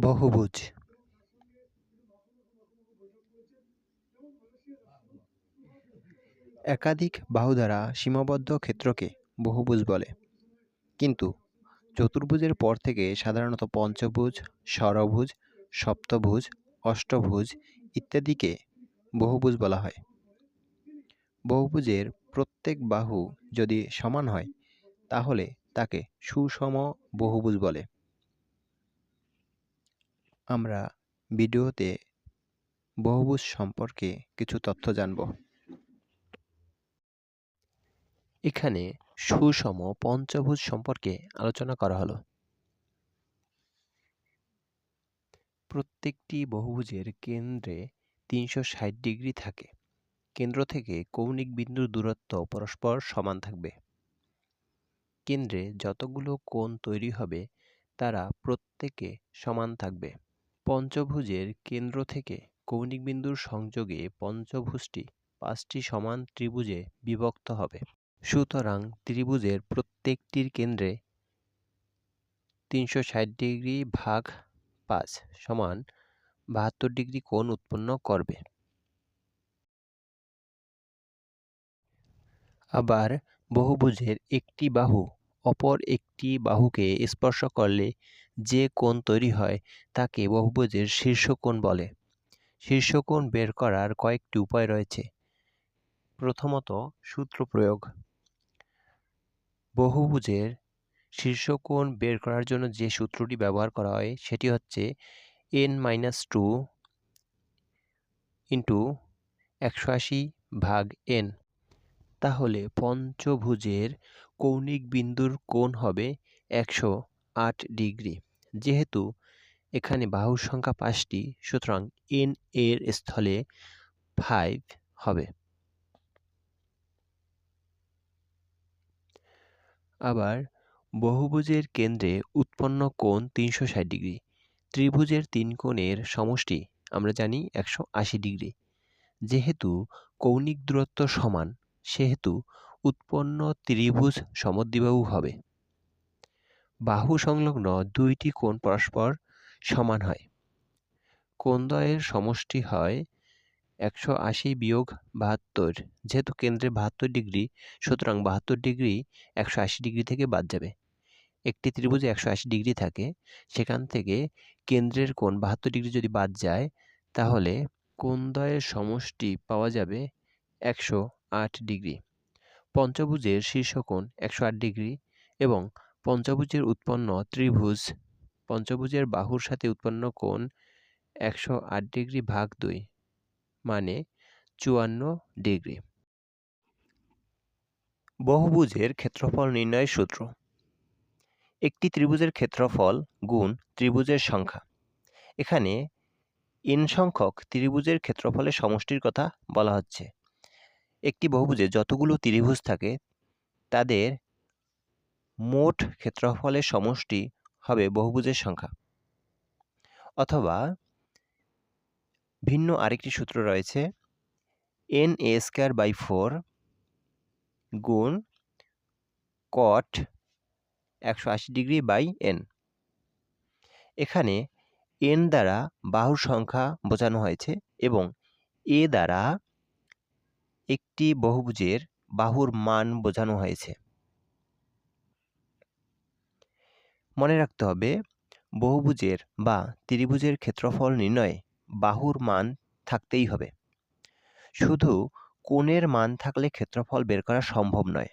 বহুভুজ। একাধিক বাহু দ্বারা সীমাবদ্ধ ক্ষেত্রকে বহুভুজ বলে। কিন্তু চতুর্ভুজের পর থেকে সাধারণত পঞ্চভুজ ষড়ভুজ সপ্তভুজ, অষ্টভুজ ইত্যাদিকে বহুভুজ বলা হয়। বহুভুজের প্রত্যেক বাহু যদি সমান হয়, তাহলে তাকে সুষম বহুভুজ বলে। আমরা ভিডিওতে বহুভুজ সম্পর্কে কিছু তথ্য জানব। এখানে সুষম পঞ্চভুজ সম্পর্কে আলোচনা করা হলো। প্রত্যেকটি বহুভুজের কেন্দ্রে তিনশো ষাট ডিগ্রি থাকে। কেন্দ্র থেকে কৌণিক বিন্দুর দূরত্ব পরস্পর সমান থাকবে। কেন্দ্রে যতগুলো কোণ তৈরি হবে, তারা প্রত্যেকে সমান থাকবে। পঞ্চভুজের কেন্দ্র থেকে কৌণিক বিন্দুর সংযোগে পঞ্চভুজটি পাঁচটি সমান ত্রিভুজে বিভক্ত হবে। সুতরাং ত্রিভুজের প্রত্যেকটির কেন্দ্রে তিনশো ষাট ডিগ্রি ভাগ পাঁচ সমান বাহাত্তর ডিগ্রি কোণ উৎপন্ন করবে। আবার বহুভুজের একটি বাহু অপর একটি বাহুকে স্পর্শ করলে যে কোণ তৈরি হয় তাকে বহুভুজের শীর্ষকোণ বলে। শীর্ষকোণ বের করার কয়েকটি উপায় রয়েছে। প্রথমত, সূত্র প্রয়োগ। বহুভুজের শীর্ষকোণ বের করার জন্য যে সূত্রটি ব্যবহার করা হয় সেটি হচ্ছে এন মাইনাস টু ইন্টু একশো আশি ভাগ এন। তাহলে পঞ্চভুজের কৌণিক বিন্দুর কোণ হবে একশো আট ডিগ্রি। যেহেতু এখানে বাহুর সংখ্যা পাঁচটি, সুতরাং এন এর স্থলে ফাইভ হবে। আবার বহুভুজের কেন্দ্রে উৎপন্ন কোণ তিনশো ষাট ডিগ্রি, ত্রিভুজের তিন কোণের সমষ্টি আমরা জানি একশো আশি ডিগ্রি। যেহেতু কৌণিক দূরত্ব সমান সেহেতু উৎপন্ন ত্রিভুজ সমদ্বিবাহু হবে। বাহু সংলগ্ন দুইটি কোণ পরস্পর সমান হয়। কোণদ্বয়ের সমষ্টি হয় একশো আশি বিয়োগ বাহাত্তর, যেহেতু কেন্দ্রে বাহাত্তর ডিগ্রি, সুতরাং বাহাত্তর ডিগ্রি একশো আশি ডিগ্রি থেকে বাদ যাবে। একটি ত্রিভুজে একশো আশি ডিগ্রি থাকে, সেখান থেকে কেন্দ্রের কোণ বাহাত্তর ডিগ্রি যদি বাদ যায়, তাহলে কোণদ্বয়ের সমষ্টি পাওয়া যাবে একশো আট ডিগ্রি। পঞ্চভুজের শীর্ষকোণ একশো আট ডিগ্রি এবং পঞ্চভুজের উৎপন্ন ত্রিভুজ, পঞ্চভুজের বাহুর সাথে উৎপন্ন কোণ একশো আট ডিগ্রি ভাগ দুই মানে চুয়ান্ন ডিগ্রি। বহুভুজের ক্ষেত্রফল নির্ণয়ের সূত্র। একটি ত্রিভুজের ক্ষেত্রফল গুণ ত্রিভুজের সংখ্যা। এখানে এন সংখ্যক ত্রিভুজের ক্ষেত্রফলের সমষ্টির কথা বলা হচ্ছে। একটি বহুভুজে যতগুলো ত্রিভুজ থাকে, তাদের মোট ক্ষেত্রফলের সমষ্টি হবে বহুভুজের সংখ্যা। অথবা ভিন্ন আরেকটি সূত্র রয়েছে n a square by four গুণ কট একশো আশি ডিগ্রি বাই এন এখানে এন দ্বারা বাহুর সংখ্যা বোঝানো হয়েছে এবং এ দ্বারা একটি বহুভুজের বাহুর মান বোঝানো হয়েছে। মনে রাখতে হবে, বহুভুজের বা ত্রিভুজের ক্ষেত্রফল নির্ণয়ে বাহুর মান থাকতেই হবে। শুধু কোণের মান থাকলে ক্ষেত্রফল বের করা সম্ভব নয়।